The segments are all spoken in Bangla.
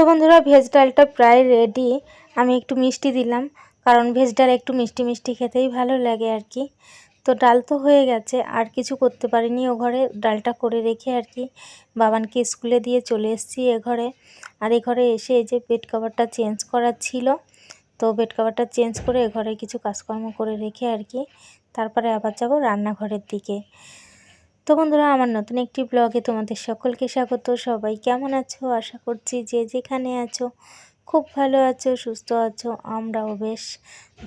তো বন্ধুরা ভেজ ডালটা প্রায় রেডি আমি একটু মিষ্টি দিলাম, কারণ ভেজ ডাল একটু মিষ্টি মিষ্টি খেতেই ভালো লাগে আর কি। তো ডাল তো হয়ে গেছে, আর কিছু করতে পারিনি ও ঘরে। ডালটা করে রেখে আর কি বাবানকে স্কুলে দিয়ে চলে এসেছি এ ঘরে। আর এ ঘরে এসে এই যে বেড কভারটা চেঞ্জ করার ছিল, তো বেড কভারটা চেঞ্জ করে এ ঘরে কিছু কাজকর্ম করে রেখে আর কি, তারপরে আবার যাব রান্নাঘরের দিকে। তো বন্ধুরা, আমার নতুন একটি ব্লগে তোমাদের সকলকে স্বাগত। সবাই কেমন আছো? আশা করছি যে যেখানে আছো, খুব ভালো আছো, সুস্থ আছো, আমরাও বেশ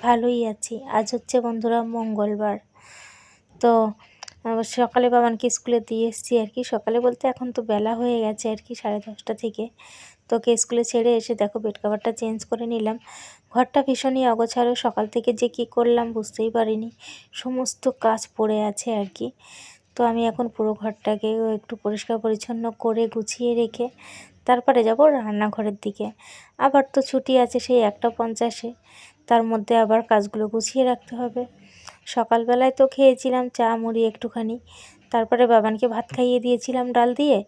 ভালোই আছি। আজ হচ্ছে বন্ধুরা মঙ্গলবার। তো সকালে বাবানকে স্কুলে দিয়ে এসেছি আর কি। সকালে বলতে এখন তো বেলা হয়ে গেছে আর কি, সাড়ে দশটা থেকে। তোকে স্কুলে ছেড়ে এসে দেখো বেড কাভারটা চেঞ্জ করে নিলাম। ঘরটা ভীষণই অগোছালো। সকাল থেকে যে কি করলাম বুঝতেই পারিনি। সমস্ত কাজ পড়ে আছে আর কি। আমি এখন পুরো ঘরটাকে একটু পরিষ্কার পরিচ্ছন্ন করে গুছিয়ে রেখে তারপরে যাব রান্নাঘরের দিকে। আবার তো ছুটি আছে সেই একটা পঞ্চাশে। তার মধ্যে আবার কাজগুলো গুছিয়ে রাখতে হবে। সকালবেলায় তো খেয়েছিলাম চা, মুড়ি একটুখানি। তারপরে বাবানকে ভাত খাইয়ে দিয়েছিলাম ডাল দিয়ে।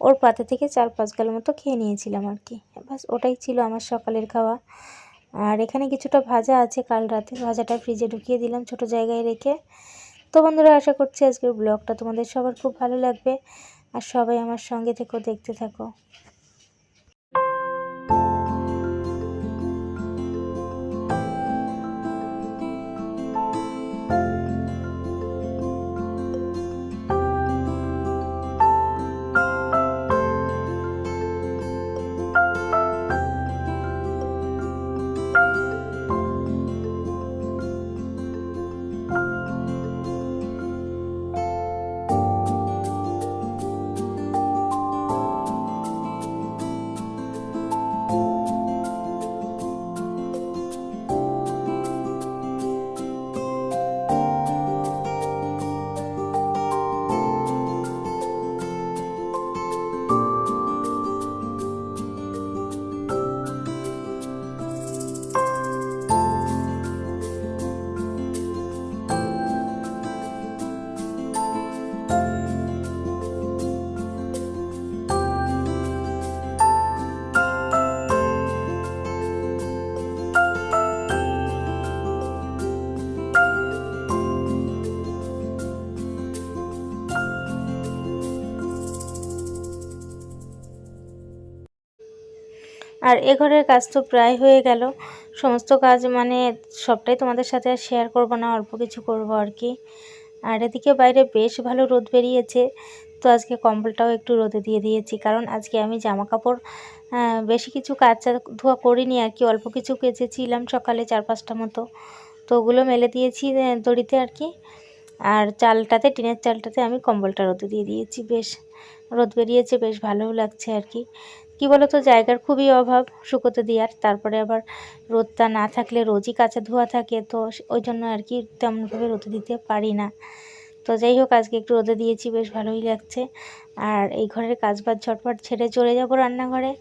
ওর পাতে থেকে চার পাঁচ গাল মতো খেয়ে নিয়েছিলাম আর কি। বাস ওটাই ছিল আমার সকালের খাওয়া। আর এখানে কিছুটা ভাজা আছে কাল রাতে। ভাজাটা ফ্রিজে ঢুকিয়ে দিলাম ছোট জায়গায় রেখে। তো বন্ধুরা, আশা করছি আজকের ব্লগটা তোমাদের সবার খুব ভালো লাগবে। আর সবাই আমার সঙ্গে থেকেও দেখতে থাকো। আর এ ঘরের কাজ তো প্রায় হয়ে গেল। সমস্ত কাজ মানে সবটাই তোমাদের সাথে আর শেয়ার করব না, অল্প কিছু করব আর কি। আর এদিকে বাইরে বেশ ভালো রোদ বেরিয়েছে, তো আজকে কম্বলটাও একটু রোদে দিয়ে দিয়েছি। কারণ আজকে আমি জামা কাপড় বেশি কিছু কাচা ধোয়া করিনি আর কি, অল্প কিছু কেচেছিলাম সকালে চার পাঁচটা মতো। তো ওগুলো মেলে দিয়েছি দড়িতে আর কি। আর চালটাতে, টিনের চালটাতে আমি কম্বলটা রোদে দিয়ে দিয়েছি। বেশ রোদ বেরিয়েছে, বেশ ভালোও লাগছে আর কি। কী বলো তো জায়গার খুবই অভাব শুকোতে দেওয়ার। তারপরে আবার রোদটা না থাকলে রোজই কাঁচা ধোয়া থাকে, তো ওই জন্য আর কি তেমনভাবে রোদে দিতে পারি না। তো যাই হোক, আজকে একটু রোদে দিয়েছি, বেশ ভালোই লাগছে। আর এই ঘরের কাজ বাজ ঝটপট ছেড়ে চলে যাব রান্নাঘরে।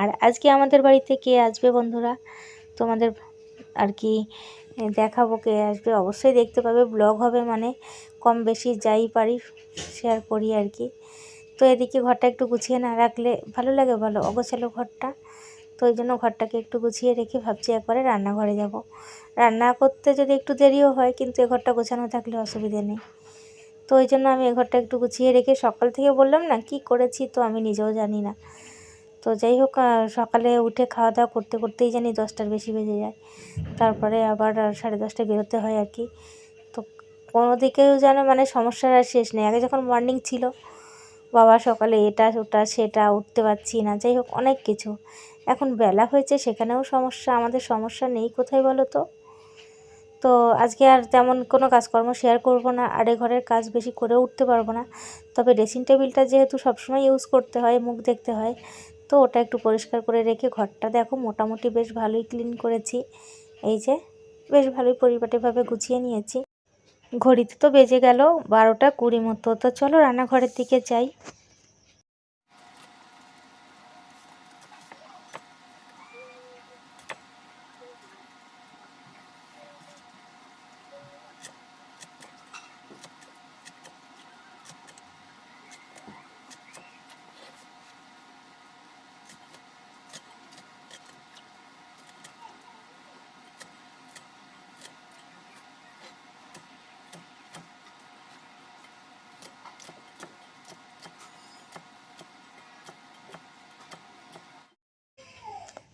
আর আজকে আমাদের বাড়িতে কে আসবে বন্ধুরা? তোমাদের আর কি দেখাবো কে আসবে? অবশ্যই দেখতে পাবে, ব্লগ হবে মানে কম বেশি যাই পারি শেয়ার করি আর কি। তো এদিকে ঘরটা একটু গুছিয়ে না রাখলে ভালো লাগে ভালো অগোছালো ঘরটা। তো ওই জন্য ঘরটাকে একটু গুছিয়ে রেখে ভাবছি একবারে রান্নাঘরে যাব। রান্না করতে যদি একটু দেরিও হয়, কিন্তু এ ঘরটা গোছানো থাকলে অসুবিধে নেই। তো ওই জন্য আমি এ ঘরটা একটু গুছিয়ে রেখে সকাল থেকে বললাম না, কি করেছি তো আমি নিজেও জানি না। তো যাই হোক সকালে উঠে খাওয়া দাওয়া করতে করতেই জানি দশটার বেশি বেজে যায়। তারপরে আবার সাড়ে দশটায় বেরোতে হয় আর কি। তো কোনো দিকেও যেন মানে সমস্যার আর শেষ নেই। আগে যখন মর্নিং ছিল বাবা সকালে এটা, ওটা, সেটা, উঠতে পারছি না, যাই হোক, অনেক কিছু। এখন বেলা হয়েছে, সেখানেও সমস্যা, আমাদের সমস্যা নেই, কোথায় বলো তো? তো আজকে আর তেমন কোনো কাজকর্ম শেয়ার করব না আরে ঘরের কাজ বেশি করে উঠতে পারব না। তবে ড্রেসিং টেবিলটা যেহেতু সবসময় ইউজ করতে হয়, মুখ দেখতে হয়, তো ওটা একটু পরিষ্কার করে রেখে ঘরটা দেখো, মোটামুটি বেশ ভালোই ক্লিন করেছি। এই যে, বেশ ভালোই পরিপাটিভাবে গুছিয়ে নিয়েছি। ঘড়িতে তো বেজে গেল বারোটা কুড়ি মতো। তো চলো রান্নাঘরের দিকে যাই।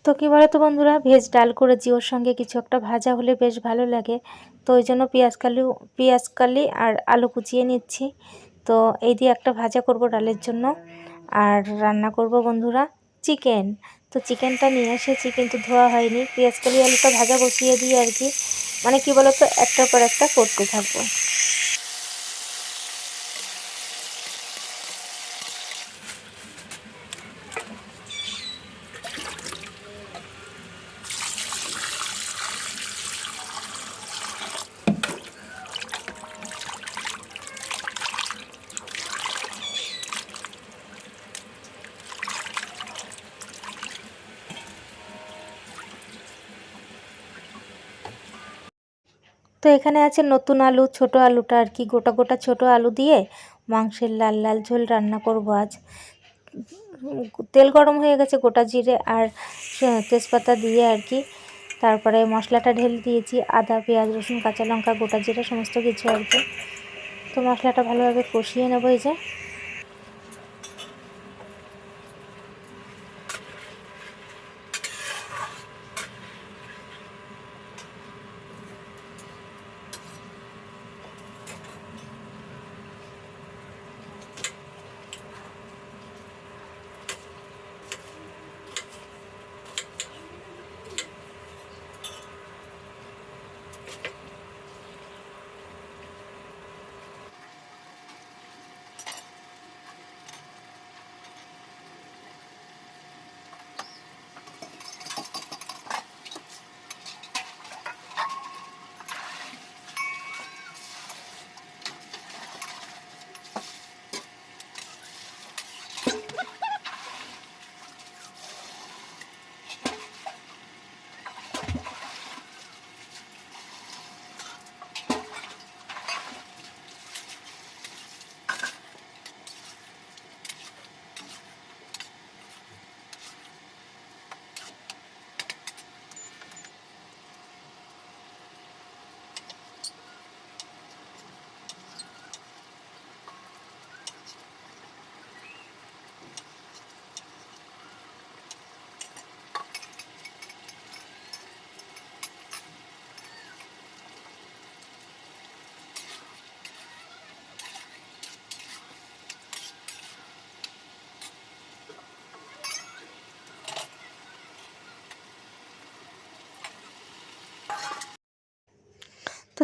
তো কী বলো তো বন্ধুরা, ভেজ ডাল করেছি ওর সঙ্গে কিছু একটা ভাজা হলে বেশ ভালো লাগে। তো ওই জন্য পেঁয়াজ কালি পেঁয়াজ কালি আর আলু কুচিয়ে নিচ্ছি। তো এই দিয়ে একটা ভাজা করব ডালের জন্য। আর রান্না করব বন্ধুরা চিকেন। তো চিকেনটা নিয়ে এসে চিকেন তো ধোয়া হয়নি, পেঁয়াজ কালি আলুটা ভাজা বসিয়ে দিয়ে আর কি। মানে কি বলো তো একটার পর একটা করতে থাকব। তো এখানে আছে নতুন আলু, ছোট আলুটা আর কি, গোটা গোটা ছোট আলু দিয়ে মাংসের লাল লাল ঝোল রান্না করব আজ। তেল গরম হয়ে গেছে গোটা জিরে আর তেজপাতা দিয়ে আর কি। তারপরে মশলাটা ঢেলে দিয়েছি, আদা, পেঁয়াজ, রসুন, কাঁচা লঙ্কা, গোটা জিরে, সমস্ত কিছু আর কি। তো মশলাটা ভালোভাবে কষিয়ে নেব এই যে।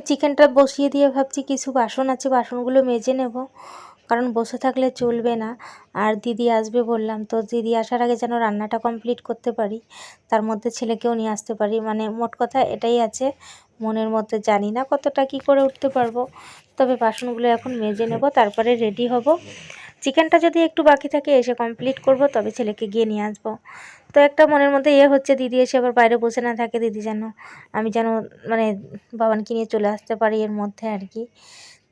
চিকেনটা বসিয়ে দিয়ে ভাবছি কিছু বাসন আছে বাসনগুলো মেজে নেব। কারণ বসে থাকলে চলবে না। আর দিদি আসবে বললাম, তো দিদি আসার আগে যেন রান্নাটা কমপ্লিট করতে পারি, তার মধ্যে ছেলেকেও নিয়ে আসতে পারি। মানে মোট কথা এটাই আছে, মনের মধ্যে জানি না কতটা কি করে উঠতে পারব। তবে বাসনগুলো এখন মেজে নেব, তারপরে রেডি হব। চিকেনটা যদি একটু বাকি থাকে, এসে কমপ্লিট করব, তবে ছেলেকে গিয়ে নিয়ে আসব। তো একটা মনের মধ্যে ইয়ে হচ্ছে, দিদি এসে আবার বাইরে বসে না থাকে, দিদি যেন, আমি যেন মানে বাবানকে নিয়ে চলে আসতে পারি এর মধ্যে আর কি।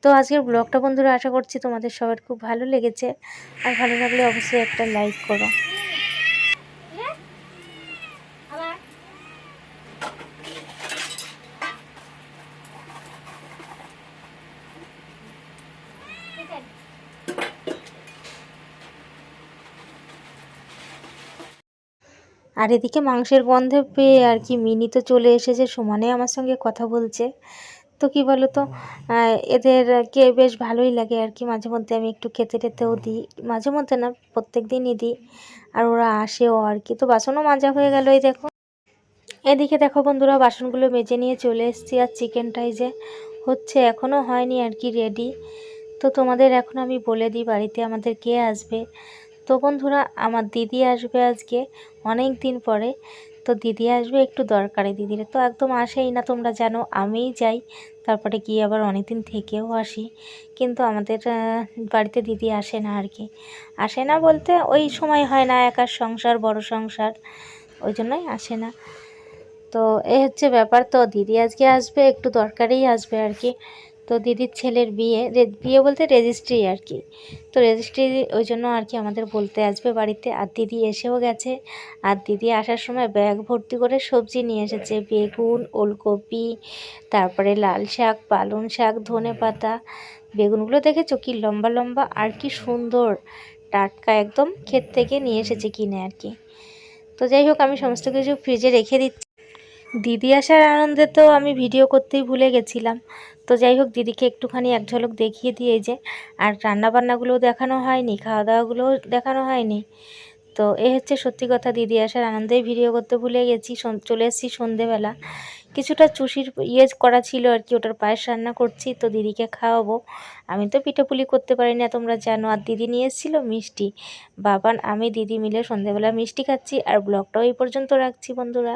তো আজকের ব্লগটা বন্ধুরা, আশা করছি তোমাদের সবার খুব ভালো লেগেছে। আর ভালো লাগলে অবশ্যই একটা লাইক করো। আর এদিকে মাংসের গন্ধে পেয়ে আর কি মিনি তো চলে এসেছে সমানে আমার সঙ্গে কথা বলছে। তো কি বলো তো এদেরকে বেশ ভালোই লাগে আর কি। মাঝে মধ্যে আমি একটু খেতে টেতেও দিই। মাঝে মধ্যে না, প্রত্যেক দিনই দিই। আর ওরা আসেও আর কি। তো বাসনও মাজা হয়ে গেল এই দেখো। এদিকে দেখো বন্ধুরা, বাসনগুলো মেজে নিয়ে চলে এসেছি আর চিকেনটাই যে হচ্ছে এখনও হয়নি আর কি রেডি তো তোমাদের এখন আমি বলে দিই, বাড়িতে আমাদের কে আসবে? তো বন্ধুরা, আমার দিদি আসবে আজকে অনেক দিন পরে। তো দিদি আসবে, একটু দরকারে দিদির। তো একদম আসেই না, তোমরা জানো, আমিই যাই। তারপরে গিয়ে আবার অনেক দিন থেকেও আসি। কিন্তু আমাদের বাড়িতে দিদি আসে না আর কি। আসে না বলতে ওই সময় হয় না একার সংসার, বড় সংসার। ওই জন্যই আসে না। তো এ হচ্ছে ব্যাপার। তো দিদি আজকে আসবে, একটু দরকারেই আসবে আর কি। তো দিদির ছেলের বিয়ে বিয়ে বলতে রেজিস্ট্রি আর কি। তো রেজিস্ট্রি ওই জন্য আর কি আমাদের বলতে আসবে বাড়িতে। আর দিদি এসেও গেছে। আর দিদি আসার সময় ব্যাগ ভর্তি করে সবজি নিয়ে এসেছে। বেগুন, ওলকপি, তারপরে লাল শাক, পালং শাক, ধনে পাতা। বেগুনগুলো দেখেছ কি লম্বা লম্বা? আর কি সুন্দর। টাটকা একদম ক্ষেত থেকে নিয়ে এসেছে কিনে আর কি। তো যাই হোক, আমি সমস্ত কিছু ফ্রিজে রেখে দিচ্ছি। দিদি আসার আনন্দে তো আমি ভিডিও করতেই ভুলে গেছিলাম। তো যাই হোক, দিদিকে একটুখানি এক ঝলক দেখিয়ে দিয়ে যে, আর রান্নাবান্নাগুলোও দেখানো হয়নি খাওয়া দাওয়াগুলোও দেখানো হয়নি। তো এ হচ্ছে সত্যি কথা, দিদি আসার আনন্দেই ভিডিও করতে ভুলে গেছি চলে এসেছি সন্ধেবেলা। কিছুটা চুষির ইয়ে করা ছিল আর কি, ওটার পায়েস রান্না করছি, তো দিদিকে খাওয়াবো। আমি তো পিঠেপুলি করতে পারি না তোমরা জানো, আর দিদি নিয়ে এসেছিল মিষ্টি। বাবান আমি, দিদি মিলে সন্ধেবেলা মিষ্টি খাচ্ছি, আর ব্লগটাও এই পর্যন্ত রাখছি বন্ধুরা।